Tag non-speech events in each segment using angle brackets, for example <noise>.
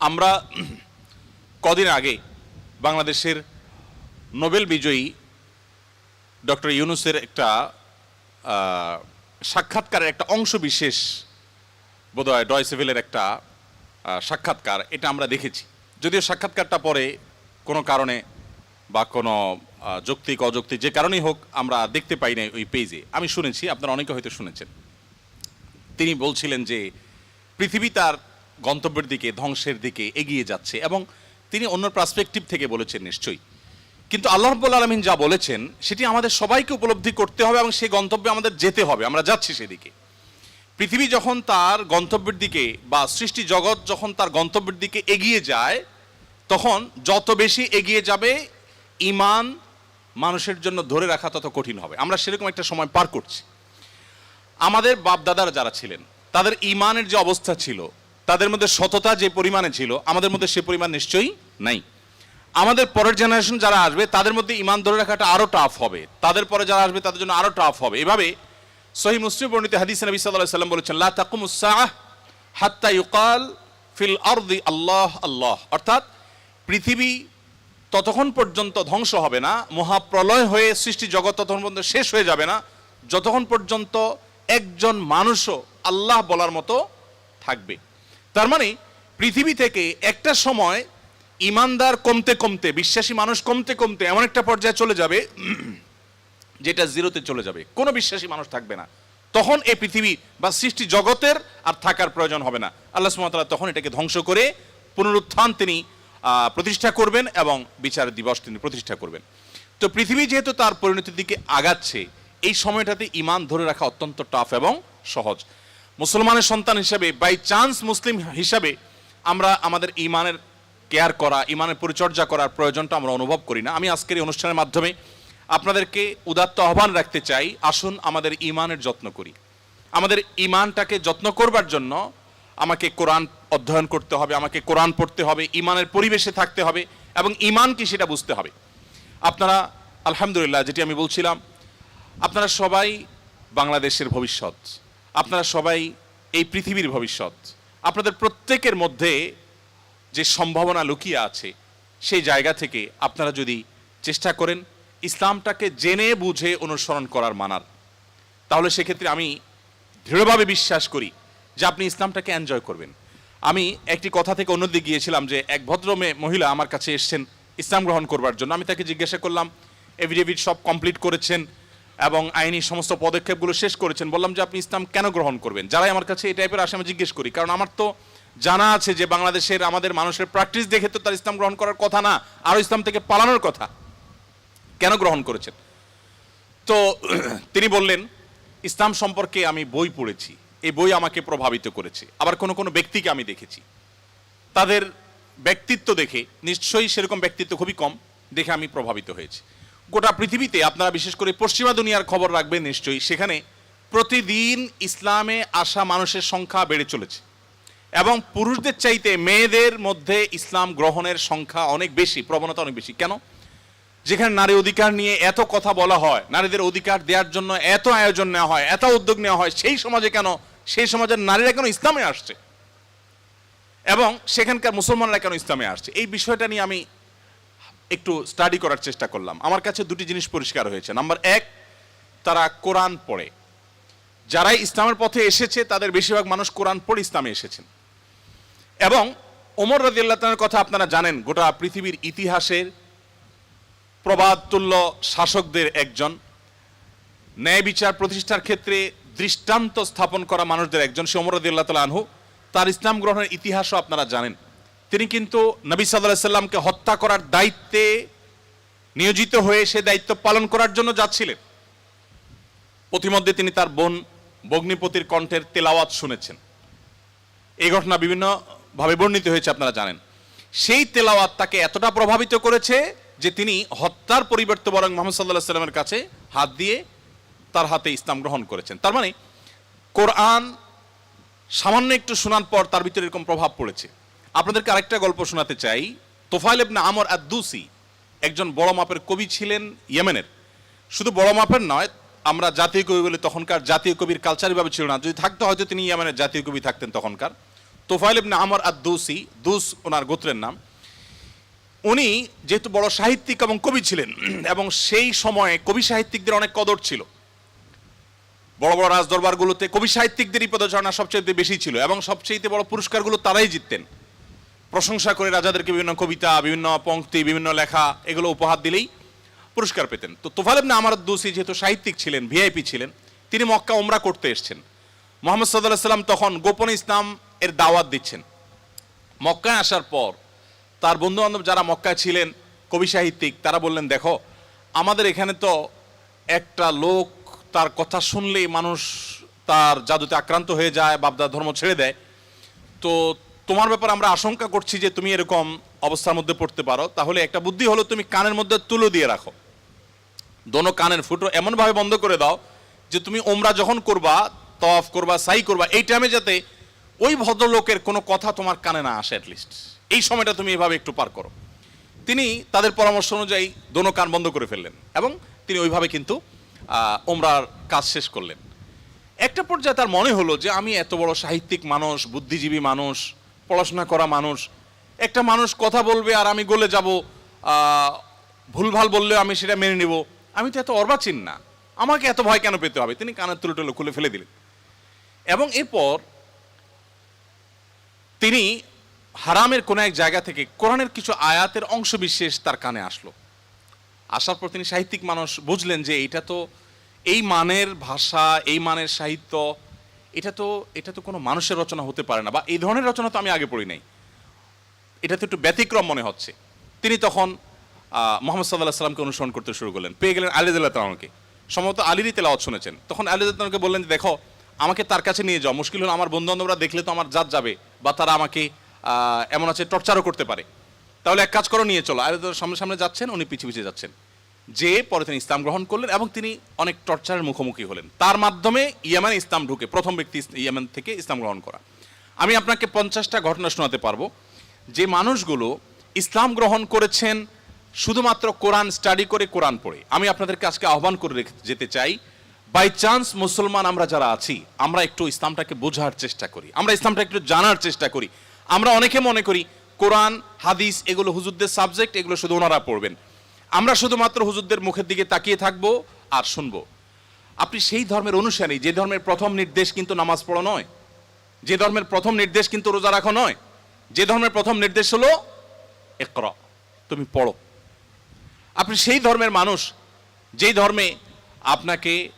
আমরা কদিন আগে বাংলাদেশের নোবেল বিজয়ী ডক্টর ইউনুসের একটা সাক্ষাৎকারের একটা অংশ বিশেষ বোধহয় ডয় সিভিলের একটা সাক্ষাৎকার, এটা আমরা দেখেছি। যদিও সাক্ষাৎকারটা পরে কোনো কারণে বা কোনো যৌক্তিক অযৌক্তিক যে কারণেই হোক আমরা দেখতে পাই নাই ওই পেজে। আমি শুনেছি, আপনারা অনেকে হয়তো শুনেছেন। তিনি বলছিলেন যে পৃথিবী তার গন্তব্যের দিকে, ধ্বংসের দিকে এগিয়ে যাচ্ছে এবং তিনি অন্য পার্সপেক্টিভ থেকে বলেছেন নিশ্চয়ই। কিন্তু আল্লাহ রব্বুল আলমিন যা বলেছেন, সেটি আমাদের সবাইকে উপলব্ধি করতে হবে এবং সেই গন্তব্যে আমাদের যেতে হবে। আমরা যাচ্ছি সেদিকে। পৃথিবী যখন তার গন্তব্যের দিকে বা সৃষ্টি জগৎ যখন তার গন্তব্যের দিকে এগিয়ে যায়, তখন যত বেশি এগিয়ে যাবে ইমান মানুষের জন্য ধরে রাখা তত কঠিন হবে। আমরা সেরকম একটা সময় পার করছি। আমাদের বাপদাদারা যারা ছিলেন, তাদের ইমানের যে অবস্থা ছিল তাদের মধ্যে সততা যে পরিমাণে ছিল, আমাদের মধ্যে সে পরিমাণ নিশ্চয়ই নাই। আমাদের পরের জেনারেশন যারা আসবে, তাদের মধ্যে ইমান ধরে রাখাটা আরও টাফ হবে। তাদের পরে যারা আসবে, তাদের জন্য আরও টাফ হবে। এভাবে সহি মুসলিম বর্ণিত হাদিস নবী আলাইহি সাল্লাম বলেছেন, লা সাআহ হাত্তা ইউকাল ফিল আরদি আল্লাহ আল্লাহ। অর্থাৎ পৃথিবী ততক্ষণ পর্যন্ত ধ্বংস হবে না, মহাপ্রলয় হয়ে সৃষ্টি জগৎ ততক্ষণ পর্যন্ত শেষ হয়ে যাবে না, যতক্ষণ পর্যন্ত একজন মানুষও আল্লাহ বলার মতো থাকবে। তার মানে পৃথিবী থেকে একটা সময় ইমানদার কমতে কমতে, বিশ্বাসী মানুষ কমতে কমতে এমন একটা পর্যায়ে চলে যাবে, <clears throat> যেটা জিরোতে চলে যাবে। কোনো বিশ্বাসী মানুষ থাকবে না। তখন এই পৃথিবী বা সৃষ্টি জগতের আর থাকার প্রয়োজন হবে না। আল্লাহ সুমতাল্লাহ তখন এটাকে ধ্বংস করে পুনরুত্থান তিনি প্রতিষ্ঠা করবেন এবং বিচার দিবস তিনি প্রতিষ্ঠা করবেন। তো পৃথিবী যেহেতু তার পরিণতির দিকে আগাচ্ছে, এই সময়টাতে ইমান ধরে রাখা অত্যন্ত টাফ এবং সহজ। মুসলমানের সন্তান হিসাবে বাই চান্স মুসলিম হিসাবে, আমরা আমাদের ইমানের কেয়ার করা, ইমানের পরিচর্যা করার প্রয়োজনটা আমরা অনুভব করি না। আমি আজকের এই অনুষ্ঠানের মাধ্যমে আপনাদেরকে উদাত্ত আহ্বান রাখতে চাই, আসুন আমাদের ইমানের যত্ন করি। আমাদের ইমানটাকে যত্ন করবার জন্য আমাকে কোরআন অধ্যয়ন করতে হবে, আমাকে কোরআন পড়তে হবে, ইমানের পরিবেশে থাকতে হবে, এবং ইমান কি সেটা বুঝতে হবে। আপনারা, আলহামদুলিল্লাহ, যেটি আমি বলছিলাম, আপনারা সবাই বাংলাদেশের ভবিষ্যৎ। আপনারা সবাই এই পৃথিবীর ভবিষ্যৎ। আপনাদের প্রত্যেকের মধ্যে যে সম্ভাবনা লুকিয়ে আছে, সেই জায়গা থেকে আপনারা যদি চেষ্টা করেন ইসলামটাকে জেনে বুঝে অনুসরণ করার মানার, তাহলে সেক্ষেত্রে আমি দৃঢ়ভাবে বিশ্বাস করি যে আপনি ইসলামটাকে এনজয় করবেন। আমি একটি কথা থেকে অন্যদিকে গিয়েছিলাম যে এক ভদ্র মহিলা আমার কাছে এসেছেন ইসলাম গ্রহণ করবার জন্য। আমি তাকে জিজ্ঞাসা করলাম এভিডেভিট সব কমপ্লিট করেছেন? এবং আইনি সমস্ত পদক্ষেপগুলো শেষ করেছেন। বললাম যে আপনি ইসলাম কেন গ্রহণ করবেন? যারাই আমার কাছে এই টাইপের আসে, আমি জিজ্ঞেস করি। কারণ আমার তো জানা আছে যে বাংলাদেশের আমাদের মানুষের প্র্যাকটিস দেখে তো তার ইসলাম গ্রহণ করার কথা না আরও ইসলাম থেকে পালানোর কথা। কেন গ্রহণ করেছেন? তো <clears throat> তিনি বললেন, ইসলাম সম্পর্কে আমি বই পড়েছি। এই বই আমাকে প্রভাবিত করেছে। আবার কোনো কোনো ব্যক্তিকে আমি দেখেছি। তাদের ব্যক্তিত্ব দেখে, নিশ্চয়ই সেরকম ব্যক্তিত্ব খুবই কম, দেখে আমি প্রভাবিত হয়েছি। গোটা পৃথিবীতে আপনারা বিশেষ করে পশ্চিমা দুনিয়ার খবর রাখবেন নিশ্চয়ই, সেখানে প্রতিদিন ইসলামে আসা মানুষের সংখ্যা বেড়ে চলেছে। এবং পুরুষদের চাইতে মেয়েদের মধ্যে ইসলাম গ্রহণের সংখ্যা অনেক বেশি, প্রবণতা অনেক বেশি। কেন? যেখানে নারী অধিকার নিয়ে এত কথা বলা হয়, নারীদের অধিকার দেওয়ার জন্য এত আয়োজন নেওয়া হয়, এত উদ্যোগ নেওয়া হয়, সেই সমাজে কেন, সেই সমাজের নারীরা কেন ইসলামে আসছে? এবং সেখানকার মুসলমানরা কেন ইসলামে আসছে? এই বিষয়টা নিয়ে আমি একটু স্টাডি করার চেষ্টা করলাম। আমার কাছে দুটি জিনিস পরিষ্কার হয়েছে। নাম্বার এক, তারা কোরআন পড়ে। যারাই ইসলামের পথে এসেছে, তাদের বেশিরভাগ মানুষ কোরআন পড়ে ইসলামে এসেছেন। এবং ওমর রাজিয়াল্লাহর কথা আপনারা জানেন, গোটা পৃথিবীর ইতিহাসের প্রবাদতুল্য শাসকদের একজন। ন্যায় বিচার প্রতিষ্ঠার ক্ষেত্রে দৃষ্টান্ত স্থাপন করা মানুষদের একজন, সে ওমর রাদিয়াল্লাহু তাআলা আনহু। তার ইসলাম গ্রহণের ইতিহাসও আপনারা জানেন। তিনি কিন্তু নবী সাল্লাল্লাহু সাল্লামকে হত্যা করার দায়িত্বে নিয়োজিত হয়ে সে দায়িত্ব পালন করার জন্য যাচ্ছিলেন। প্রতিমধ্যে তিনি তার বোন বগ্নিপতির কণ্ঠের তেলাওয়াত শুনেছেন। এই ঘটনা বিভিন্নভাবে বর্ণিত হয়েছে, আপনারা জানেন। সেই তেলাওয়াত তাকে এতটা প্রভাবিত করেছে যে তিনি হত্যার পরিবর্তে বরং মোহাম্মদ সাল্লাহ সাল্লামের কাছে হাত দিয়ে তার হাতে ইসলাম গ্রহণ করেছেন। তার মানে কোরআন সামান্য একটু শোনার পর তার ভিতরে এরকম প্রভাব পড়েছে। আপনাদেরকে আরেকটা গল্প শোনাতে চাই। তোফাইল ইবনে আমর আদ্দুসি একজন বড় মাপের কবি ছিলেন ইয়েমেনের। শুধু বড় মাপের নয়, আমরা জাতীয় কবি বলে তখনকার জাতীয় কবির কালচারভাবে ছিল না। যদি থাকতো হয়তো তিনি ইয়েমেনের জাতীয় কবি থাকতেন তখনকার। তোফাইল ইবনে আমর আদ দুসি দুস ওনার গোত্রের নাম। উনি যেহেতু বড় সাহিত্যিক এবং কবি ছিলেন, এবং সেই সময়ে কবি সাহিত্যিকদের অনেক কদর ছিল। বড় বড় রাজদরবারগুলোতে কবি সাহিত্যিকদেরই পদচারণা সবচেয়ে বেশি ছিল, এবং সবচেয়ে বড় পুরস্কারগুলো তারাই জিততেন। প্রশংসা করে রাজাদেরকে বিভিন্ন কবিতা, বিভিন্ন পঙ্ক্তি, বিভিন্ন লেখা, এগুলো উপহার দিলেই পুরস্কার পেতেন। তো তোফাল ইবনে আমার দোষী যেহেতু সাহিত্যিক ছিলেন, ভিআইপি ছিলেন, তিনি মক্কা ওমরা করতে এসেছেন। মোহাম্মদ সাল্লাহ সাল্লাম তখন গোপন ইসলাম এর দাওয়াত দিচ্ছেন। মক্কায় আসার পর তার বন্ধু বান্ধব যারা মক্কায় ছিলেন, কবি সাহিত্যিক, তারা বললেন, দেখো, আমাদের এখানে তো একটা লোক, তার কথা শুনলেই মানুষ তার জাদুতে আক্রান্ত হয়ে যায় বাপদা ধর্ম ছেড়ে দেয়। তো তোমার ব্যাপারে আমরা আশঙ্কা করছি যে তুমি এরকম অবস্থার মধ্যে পড়তে পারো। তাহলে একটা বুদ্ধি হলো তুমি কানের মধ্যে তুলো দিয়ে রাখো। দোনো কানের ফুটো এমনভাবে বন্ধ করে দাও যে তুমি ওমরা যখন করবা তফ করবা, সাই করবা, এই টাইমে যাতে ওই ভদ্রলোকের কোনো কথা তোমার কানে না আসে অ্যাটলিস্ট এই সময়টা তুমি এভাবে একটু পার করো। তিনি তাদের পরামর্শ অনুযায়ী দোনো কান বন্ধ করে ফেললেন এবং তিনি ওইভাবে কিন্তু ওমরার কাজ শেষ করলেন। একটা পর্যায়ে তার মনে হলো যে আমি এত বড় সাহিত্যিক মানুষ, বুদ্ধিজীবী মানুষ পড়াশোনা করা মানুষ। একটা মানুষ কথা বলবে আর আমি গলে যাব ভুলভাল বললে আমি সেটা মেনে নিব। আমি তো এত অর্বাচীন না। আমাকে এত ভয় কেন পেতে হবে? তিনি কানের তুলো টুলো খুলে ফেলে দিলেন। এবং এরপর তিনি হারামের কোনো এক জায়গা থেকে কোরআনের কিছু আয়াতের অংশ বিশেষ তার কানে আসলো। আসার পর তিনি সাহিত্যিক মানুষ, বুঝলেন যে এটা তো এই মানের ভাষা, এই মানের সাহিত্য এটা তো এটা তো কোনো মানুষের রচনা হতে পারে না, বা এই ধরনের রচনা তো আমি আগে পড়ি নাই। এটা তো একটু ব্যতিক্রম মনে হচ্ছে। তিনি তখন মোহাম্মদ সাল্লাহ সাল্লামকে অনুসরণ করতে শুরু করলেন। পেয়ে গেলেন আলিদুল্লাহ তালামকে সম্ভবত আলিরই তেলাওয়াত শুনেছেন। তখন আলিদুল্লাহকে বললেন যে, দেখো, আমাকে তার কাছে নিয়ে যাও। মুশকিল হলো আমার বন্ধু বান্ধবরা দেখলে তো আমার জাত যাবে, বা তারা আমাকে এমন আছে টর্চারও করতে পারে। তাহলে এক কাজ করো, নিয়ে চলো। আলিদুল্লাহ সামনে সামনে যাচ্ছেন, উনি পিছিয়ে পিছিয়ে যাচ্ছেন। যে পরে তিনি ইসলাম গ্রহণ করলেন এবং তিনি অনেক টর্চারের মুখোমুখি হলেন। তার মাধ্যমে ইয়ামানে ইসলাম ঢুকে, প্রথম ব্যক্তি ইয়ামান থেকে ইসলাম গ্রহণ করা। আমি আপনাকে পঞ্চাশটা ঘটনা শোনাতে পারব। যে মানুষগুলো ইসলাম গ্রহণ করেছেন শুধুমাত্র কোরআন স্টাডি করে কোরআন পড়ে। আমি আপনাদেরকে আজকে আহ্বান করে যেতে চাই বাই চান্স মুসলমান আমরা যারা আছি, আমরা একটু ইসলামটাকে বোঝার চেষ্টা করি। আমরা ইসলামটা একটু জানার চেষ্টা করি। আমরা অনেকে মনে করি, কোরআন, হাদিস, এগুলো হুজুরদের সাবজেক্ট এগুলো শুধু ওনারা পড়বেন। আমরা শুধুমাত্র হুজুরদের মুখের দিকে তাকিয়ে থাকব আর শুনব। আপনি সেই ধর্মের অনুসারী, যে ধর্মের প্রথম নির্দেশ কিন্তু নামাজ পড়া নয়। যে ধর্মের প্রথম নির্দেশ কিন্তু রোজা রাখা নয়। যে ধর্মের প্রথম নির্দেশ হলো একরা তুমি পড়ো। আপনি সেই ধর্মের মানুষ, যেই ধর্মে আপনাকে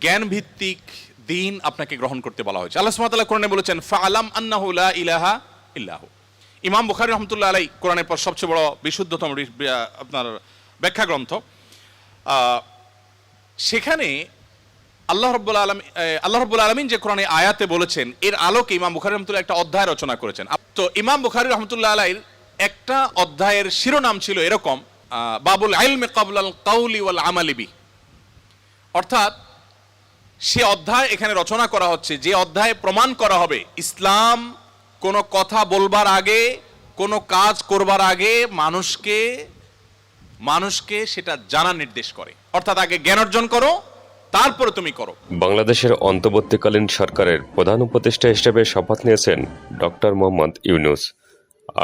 জ্ঞান ভিত্তিক দিন আপনাকে গ্রহণ করতে বলা হয়েছে। আল্লাহ সুবহানাহু কোরআনে বলেছেন ফাআলাম আন্নাহু লা ইলাহা ইল্লাহু। ইমাম বুখারী রহমতুল্লাহ আলাই কোরআনের পর সবচেয়ে বড় বিশুদ্ধতম আপনার ব্যাখ্যা গ্রন্থ সেখানে আল্লাহ রব্বুল আলম আল্লাহ রব্বুল আলমিন যে কোরআনে আয়াতে বলেছেন, এর আলোকে ইমাম বুখারি রহমতুল্লাহ একটা অধ্যায় রচনা করেছেন। তো ইমাম বুখারি রহমতুল্লাহ আলাইর একটা অধ্যায়ের শিরোনাম ছিল এরকম বাবুল আইলমে কাবুল কাউলি ওয়াল আমালিবি অর্থাৎ সে অধ্যায় এখানে রচনা করা হচ্ছে, যে অধ্যায়ে প্রমাণ করা হবে, ইসলাম কোনো কথা বলবার আগে, কোনো কাজ করবার আগে মানুষকে মানুষকে সেটা জানার নির্দেশ করে। অর্থাৎ আগে জ্ঞান অর্জন করো তারপরে তুমি করো। বাংলাদেশের অন্তর্বর্তীকালীন সরকারের প্রধান উপদেষ্টা হিসেবে শপথ নিয়েছেন ডক্টর মোহাম্মদ ইউনুস।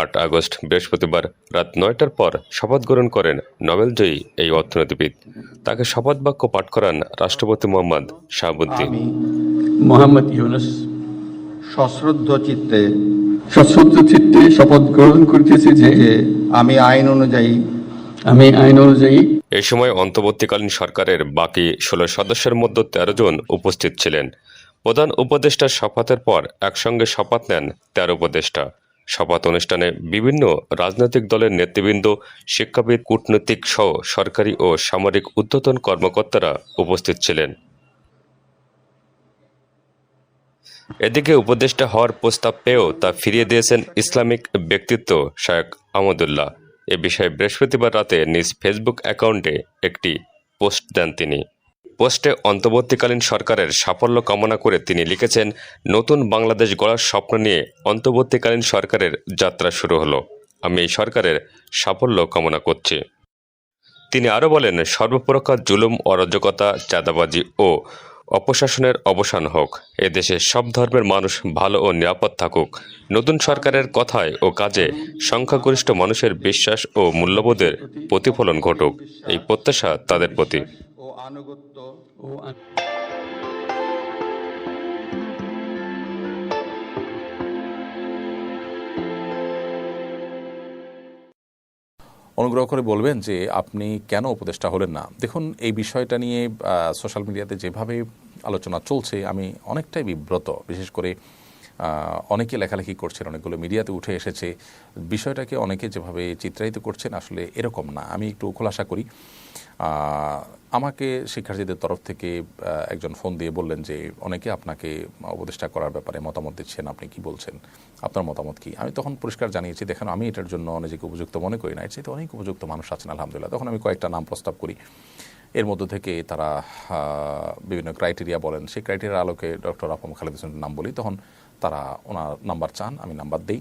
আট আগস্ট বৃহস্পতিবার রাত নয়টার পর শপথ গ্রহণ করেন নোবেলজয়ী এই অর্থনীতিবিদ। তাকে শপথ বাক্য পাঠ করান রাষ্ট্রপতি মোহাম্মদ শাহাবুদ্দিন। মোহাম্মদ ইউনুস সশ্রদ্ধ চিত্তে সশ্রদ্ধ চিত্তে শপথ গ্রহণ করিতেছি যে আমি আইন অনুযায়ী আমি আইন অনুযায়ী এ সময় অন্তর্বর্তীকালীন সরকারের বাকি ষোলো সদস্যের মধ্যে তেরো জন উপস্থিত ছিলেন। প্রধান উপদেষ্টার শপথের পর একসঙ্গে শপথ নেন তেরো উপদেষ্টা। শপথ অনুষ্ঠানে বিভিন্ন রাজনৈতিক দলের নেতৃবৃন্দ, শিক্ষাবিদ, কূটনৈতিক সহ সরকারি ও সামরিক ঊর্ধ্বতন কর্মকর্তারা উপস্থিত ছিলেন। এদিকে উপদেষ্টা হওয়ার প্রস্তাব পেয়েও তা ফিরিয়ে দিয়েছেন ইসলামিক ব্যক্তিত্ব শায়েক আহমদুল্লাহ। এ বিষয়ে বৃহস্পতিবার রাতে নিজ ফেসবুক অ্যাকাউন্টে একটি পোস্ট দেন তিনি। পোস্টে অন্তর্বর্তীকালীন সরকারের সাফল্য কামনা করে তিনি লিখেছেন, নতুন বাংলাদেশ গড়ার স্বপ্ন নিয়ে অন্তর্বর্তীকালীন সরকারের যাত্রা শুরু হলো। আমি এই সরকারের সাফল্য কামনা করছি। তিনি আরও বলেন, সর্বপ্রকার জুলুম, অরাজকতা, চাঁদাবাজি ও অপশাসনের অবসান হোক। এদেশে সব ধর্মের মানুষ ভালো ও নিরাপদ থাকুক। নতুন সরকারের কথায় ও কাজে সংখ্যাগরিষ্ঠ মানুষের বিশ্বাস ও মূল্যবোধের প্রতিফলন ঘটুক। এই প্রত্যাশা তাদের প্রতি। ও আনুগত্য ও অনুগ্রহ করে বলবেন যে আপনি কেন উপদেষ্টা হলেন না? দেখুন, এই বিষয়টা নিয়ে সোশ্যাল মিডিয়াতে যেভাবে আলোচনা চলছে, আমি অনেকটাই বিব্রত। বিশেষ করে অনেকে লেখালেখি করছেন, অনেকগুলো মিডিয়াতে উঠে এসেছে। বিষয়টাকে অনেকে যেভাবে চিত্রায়িত করছেন, আসলে এরকম না। আমি একটু খোলাসা করি। আমাকে শিক্ষার্থীদের তরফ থেকে একজন ফোন দিয়ে বললেন যে, অনেকে আপনাকে উপদেষ্টা করার ব্যাপারে মতামত দিচ্ছেন, আপনি কি বলছেন? আপনার মতামত কি? আমি তখন পরিষ্কার জানিয়েছি, দেখেন, আমি এটার জন্য নিজেকে উপযুক্ত মনে করি না। এর চাইতে অনেক উপযুক্ত মানুষ আছেন, আলহামদুলিল্লাহ। তখন আমি কয়েকটা নাম প্রস্তাব করি। এর মধ্য থেকে তারা বিভিন্ন ক্রাইটেরিয়া বলেন। সেই ক্রাইটেরিয়ার আলোকে ডক্টর আফম খালেদ হোসেনের নাম বলি। তখন তারা ওনার নাম্বার চান, আমি নাম্বার দিই।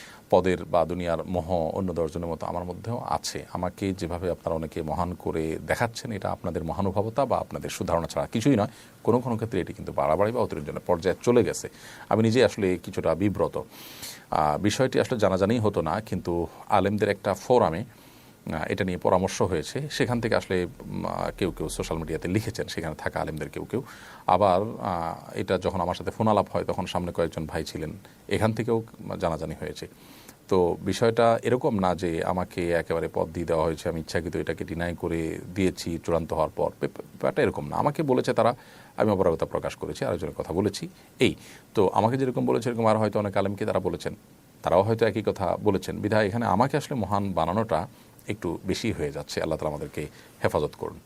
পদের বা দুনিয়ার মোহ অন্য দশজনের মতো আমার মধ্যেও আছে। আমাকে যেভাবে আপনারা অনেকে মহান করে দেখাচ্ছেন, এটা আপনাদের মহানুভবতা বা আপনাদের সুধারণা ছাড়া কিছুই নয়। কোনো কোনো ক্ষেত্রে এটি কিন্তু বাড়াবাড়ি বা অতিরঞ্জনের পর্যায়ে চলে গেছে। আমি নিজে আসলে কিছুটা বিব্রত। বিষয়টি আসলে জানাজানি হতো না, কিন্তু আলেমদের একটা ফোরামে এটা নিয়ে পরামর্শ হয়েছে। সেখান থেকে আসলে কেউ কেউ সোশ্যাল মিডিয়াতে লিখেছেন, সেখানে থাকা আলেমদের কেউ কেউ। আবার এটা যখন আমার সাথে ফোন আলাপ হয়, তখন সামনে কয়েকজন ভাই ছিলেন। এখান থেকেও জানাজানি হয়েছে। তো বিষয়টা এরকম না যে আমাকে একেবারে পদ দিয়ে দেওয়া হয়েছে, আমি ইচ্ছাকৃত এটাকে ডিনাই করে দিয়েছি চূড়ান্ত হওয়ার পর। ব্যাপ- ব্যাপারটা এরকম না। আমাকে বলেছে তারা, আমি অপরাগতা প্রকাশ করেছি, আরেকজনের কথা বলেছি। এই, তো আমাকে যেরকম বলেছে, এরকম আর হয়তো অনেক আলেমকে তারা বলেছেন। তারাও হয়তো একই কথা বলেছেন। বিধায় এখানে আমাকে আসলে মহান বানানোটা একটু বেশি হয়ে যাচ্ছে। আল্লাহ তালা আমাদেরকে হেফাজত করুন।